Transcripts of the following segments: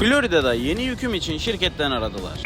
Florida'da yeni yüküm için şirketten aradılar.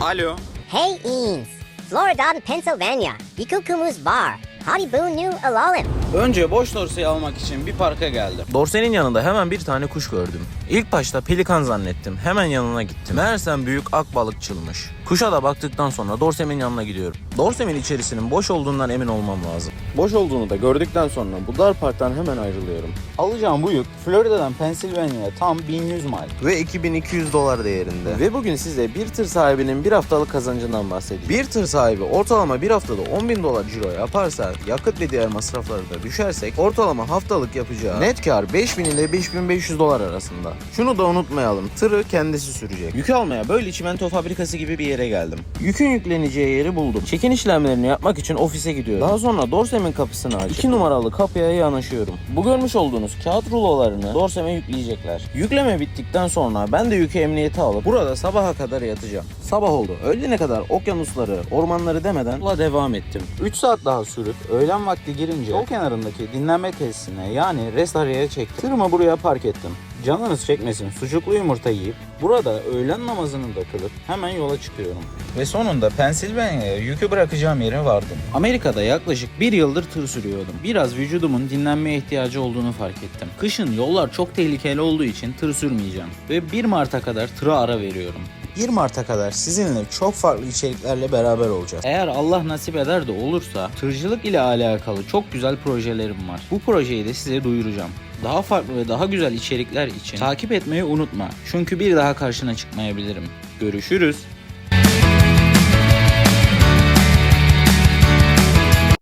Alo. Hey Eames, Florida, Pennsylvania, Ikukumuz Bar, Hadi Bu New Alalim. Önce boş dorsayı almak için bir parka geldim. Dorsenin yanında hemen bir tane kuş gördüm. İlk başta pelikan zannettim. Hemen yanına gittim. Meğersem büyük ak balıkçılmış. Kuşa da baktıktan sonra Dorsem'in yanına gidiyorum. Dorsem'in içerisinin boş olduğundan emin olmam lazım. Boş olduğunu da gördükten sonra bu dar parktan hemen ayrılıyorum. Alacağım bu yük Florida'dan Pennsylvania'ya tam 1100 mile. Ve 2200 dolar değerinde. Ve bugün size bir tır sahibinin bir haftalık kazancından bahsedeyim. Bir tır sahibi ortalama bir haftada 10 bin dolar ciro yaparsa, yakıt ve diğer masrafları da düşersek ortalama haftalık yapacağı net kar 5000 ile 5500 dolar arasında. Şunu da unutmayalım. Tırı kendisi sürecek. Yük almaya böyle çimento fabrikası gibi bir yere geldim. Yükün yükleneceği yeri buldum. Çekin işlemlerini yapmak için ofise gidiyorum. Daha sonra Dorsem'in kapısını açıp 2 numaralı kapıya yanaşıyorum. Bu görmüş olduğunuz kağıt rulolarını Dorsem'e yükleyecekler. Yükleme bittikten sonra ben de yükü emniyete alıp burada sabaha kadar yatacağım. Sabah oldu. Öğlene kadar okyanusları, ormanları demeden yola devam ettim. 3 saat daha sürüp öğlen vakti girince yol kenarındaki dinlenme tesisine yani rest area'ya çektim. Tırımı buraya park ettim. Canınız çekmesin sucuklu yumurta yiyip burada öğlen namazını da kılıp hemen yola çıkıyorum. Ve sonunda Pensilvanya'ya yükü bırakacağım yere vardım. Amerika'da yaklaşık bir yıldır tır sürüyordum. Biraz vücudumun dinlenmeye ihtiyacı olduğunu fark ettim. Kışın yollar çok tehlikeli olduğu için tır sürmeyeceğim. Ve 1 Mart'a kadar tıra ara veriyorum. 1 Mart'a kadar sizinle çok farklı içeriklerle beraber olacağız. Eğer Allah nasip eder de olursa tırcılık ile alakalı çok güzel projelerim var. Bu projeyi de size duyuracağım. Daha farklı ve daha güzel içerikler için takip etmeyi unutma. Çünkü bir daha karşına çıkmayabilirim. Görüşürüz.